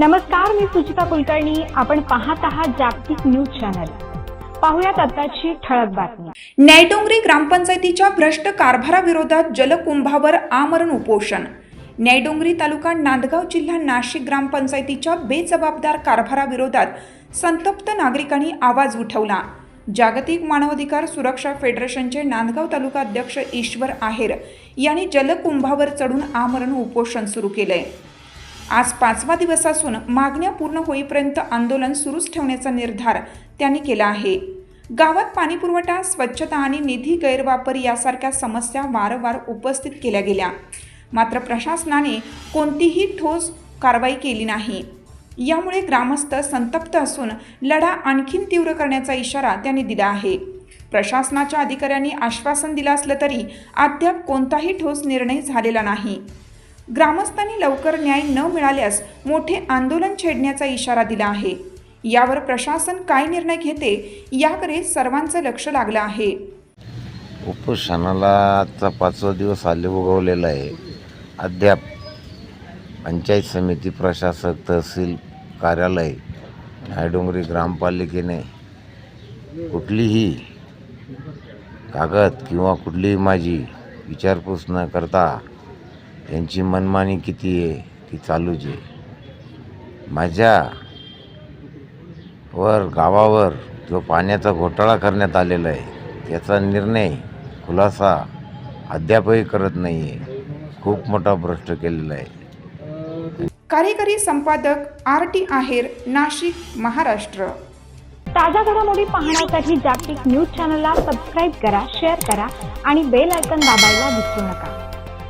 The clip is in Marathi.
नमस्कार मी सुचिता कुलकर्णी. आपण पाहत आहात जागतिक न्यूज चॅनल. पाहुयात आताची ठळक बातमी. न्यायडोंगरी ग्रामपंचायतीच्या भ्रष्ट कारभाराविरोधात जलकुंभावर आमरण उपोषण. न्यायडोंगरी तालुका नांदगाव जिल्हा नाशिक ग्रामपंचायतीच्या बेजबाबदार कारभाराविरोधात संतप्त नागरिकांनी आवाज उठवला. जागतिक मानवाधिकार सुरक्षा फेडरेशनचे नांदगाव तालुका अध्यक्ष ईश्वर आहेर यांनी जलकुंभावर चढून आमरण उपोषण सुरू केलंय. आज पाचवा दिवस असून मागण्या पूर्ण होईपर्यंत आंदोलन सुरूच ठेवण्याचा निर्धार त्यांनी केला आहे. गावात पाणीपुरवठा स्वच्छता आणि निधी गैरवापर यासारख्या समस्या वारंवार उपस्थित केल्या गेल्या. मात्र प्रशासनाने कोणतीही ठोस कारवाई केली नाही. यामुळे ग्रामस्थ संतप्त असून लढा आणखीन तीव्र करण्याचा इशारा त्यांनी दिला आहे. प्रशासनाच्या अधिकाऱ्यांनी आश्वासन दिलं असलं तरी अद्याप कोणताही ठोस निर्णय झालेला नाही. ग्रामस्थांनी लवकर न्याय न मिळाल्यास मोठे आंदोलन छेडण्याचा इशारा दिला आहे. यावर प्रशासन काय निर्णय घेते याकडे सर्वांचं लक्ष लागलं आहे. उपोषणाला आजचा पाचवा दिवस आले उगवलेला आहे. अद्याप पंचायत समिती प्रशासक तहसील कार्यालय नायडोंगरी ग्रामपालिकेने कुठलीही कागद किंवा कुठलीही माझी विचारपूस न करता त्यांची मनमानी किती आहे ती चालूच आहे. माझ्या वर गावावर जो पाण्याचा घोटाळा करण्यात आलेला आहे त्याचा निर्णय खुलासा अद्यापही करत नाही आहे खूप मोठा भ्रष्ट केलेला आहे. कार्यकारी संपादक आर टी आहेर नाशिक महाराष्ट्र. ताज्या घडामोडी पाहण्यासाठी जागतिक न्यूज चॅनलला सबस्क्राईब करा शेअर करा आणि बेल आयकॉन दाबायला विसरू नका.